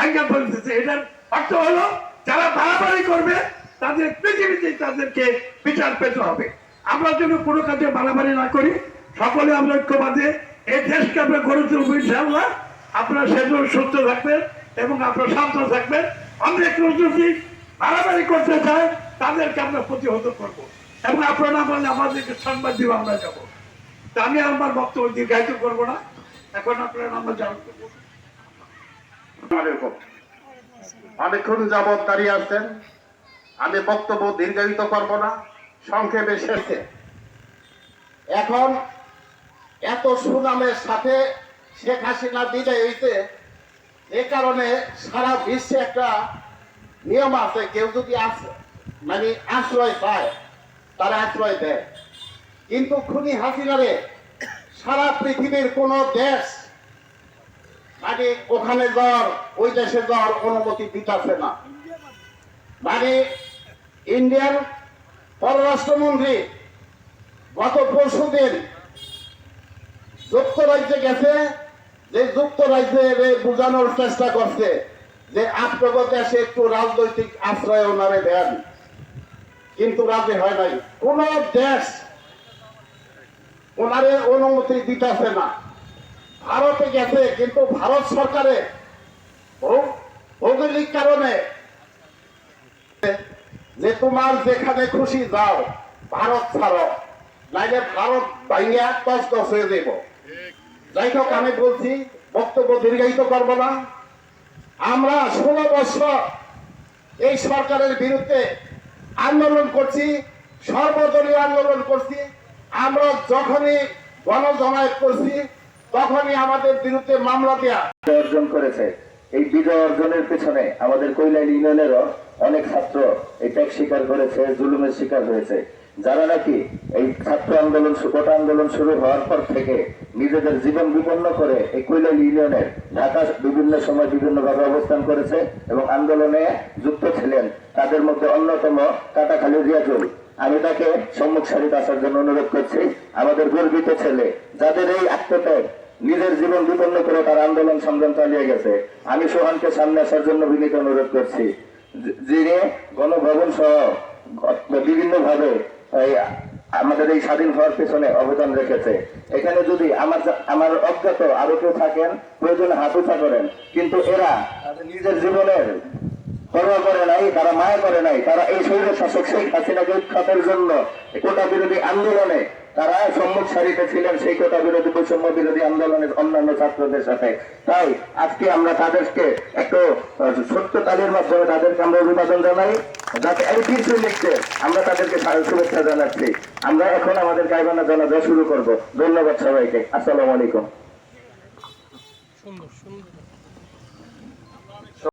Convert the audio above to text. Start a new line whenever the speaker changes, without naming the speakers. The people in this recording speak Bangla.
ভাঙ্গা ফেলতেছে এটার অর্থ হলো, যারা বাড়াবাড়ি করবে, তাদের পৃথিবীতে তাদেরকে বিচার পেতে হবে। আমরা যেন কোনো কাজে বাড়াবাড়ি না করি, সকলে আমরা ঐক্যবাদে এই দেশকে আমরা গড়ে তুলবো, ইনশাআল্লাহ। আপনারা সেজন্য সুস্থ থাকবেন এবং আপনারা শান্ত থাকবেন। অনেক লোক যদি বাড়াবাড়ি করতে চায়, তাদেরকে আমরা প্রতিহত করব। এবং আপনারা না বললে আমাদেরকে সংবাদ দিব, আমরা যাব। তা আমি আমার বক্তব্য দীর্ঘায়িত করব না। এখন আপনারা জানান
আলাইকুম। অনেকক্ষণ যাবৎ দাঁড়িয়ে আছেন। আমি বক্তব্য দীর্ঘায়িত করব না, সংক্ষেপে শেষে। এখন এত সুনামের সাথে শেখ হাসিনা বিদায় হইতে এ কারণে সারা বিশ্বে একটা নিয়ম আছে, কেউ যদি মানে আশ্রয় পায়, তারা আশ্রয় দেয়। কিন্তু খুনি হাসিনারে সারা পৃথিবীর কোন দেশ মানে ওখানে যাওয়ার ওই দেশে যাওয়ার অনুমতি দিতেছে না। মানে ইন্ডিয়ান পররাষ্ট্রমন্ত্রী গত পরশু দিন যুক্তরাজ্যে গেছে, যে যুক্তরাজ্যে বোঝানোর চেষ্টা করছে যে আপনাদের দেশে একটু রাজনৈতিক আশ্রয় ওনারে দেন। কিন্তু রাজি হয় নাই। কোন দেশ ওনারে অনুমতি দিতেছে না। ভারতে গেছে, কিন্তু ভারত সরকারের ভৌগোলিক কারণে যে তোমার যেখানে খুশি যাও, ভারত ছাড়ো। নাইলে ভারত ভাইয়া তস তস হয়ে দেব যাই হোক, আমি বলছি, বক্তব্য দীর্ঘায়িত করব না। আমরা ষোলো বছর এই সরকারের বিরুদ্ধে আন্দোলন করছি, সর্বদলীয় আন্দোলন করছি। আমরা যখনই গণজমায়েত করছি তখনই আমাদের বিরুদ্ধে মামলা দেয়া।
অর্জন করেছে। এই বিজয় অর্জনের পেছনে আমাদের কৈলাইল ইউনিয়নেরও অনেক ছাত্র এই ত্যাগ স্বীকার করেছে, জুলুমের শিকার হয়েছে। যারা নাকি এই ছাত্র আন্দোলন কোটা আন্দোলন শুরু হওয়ার পর থেকে নিজেদের জীবন বিপন্ন করে এই কৈলাইল ইউনিয়নের ঢাকা বিভিন্ন সময় বিভিন্ন ভাবে অবস্থান করেছে এবং আন্দোলনে যুক্ত ছিলেন। তাদের মধ্যে অন্যতম কাটাখালী রিয়াজুল। আমি তাকে সম্মুখ সারিতে আসার জন্য অনুরোধ করছি। আমাদের গর্বিত ছেলে, যাদের এই আত্মত্যাগ নিজের জীবন বিপন্ন করে তার আন্দোলন সংগ্রাম চালিয়ে গেছে, আমি সোহানকে সামনে আসার জন্য বিনীত অনুরোধ করছি। যিনি গণভবন সহ বিভিন্ন ভাবে আমাদের এই স্বাধীন হওয়ার পেছনে অবদান রেখেছে। এখানে যদি আমার আমার অজ্ঞাত আরও কেউ থাকেন, প্রয়োজনে হাত করেন। কিন্তু এরা নিজের জীবনের পরোয়া করে নাই, তারা মায়া করে নাই, তারা এই শৈল শাসক শেখ হাসিনাকে উৎখাতের জন্য কোটা বিরোধী আন্দোলনে তারা সম্মুখ সারিতে ছিলেন, সেই কোটা বিরোধী বৈষম্য বিরোধী আন্দোলনের অন্যান্য ছাত্রদের সাথে। তাই আজকে আমরা তাদেরকে একটু সত্য তালির মাধ্যমে তাদেরকে আমরা অভিবাদন জানাই, যাতে এই কিছু লিখতে আমরা তাদেরকে শুভেচ্ছা জানাচ্ছি। আমরা এখন আমাদের গাইবানা জানাজা শুরু করব। ধন্যবাদ সবাইকে। আসসালামু আলাইকুম।
সুন্দর সুন্দর।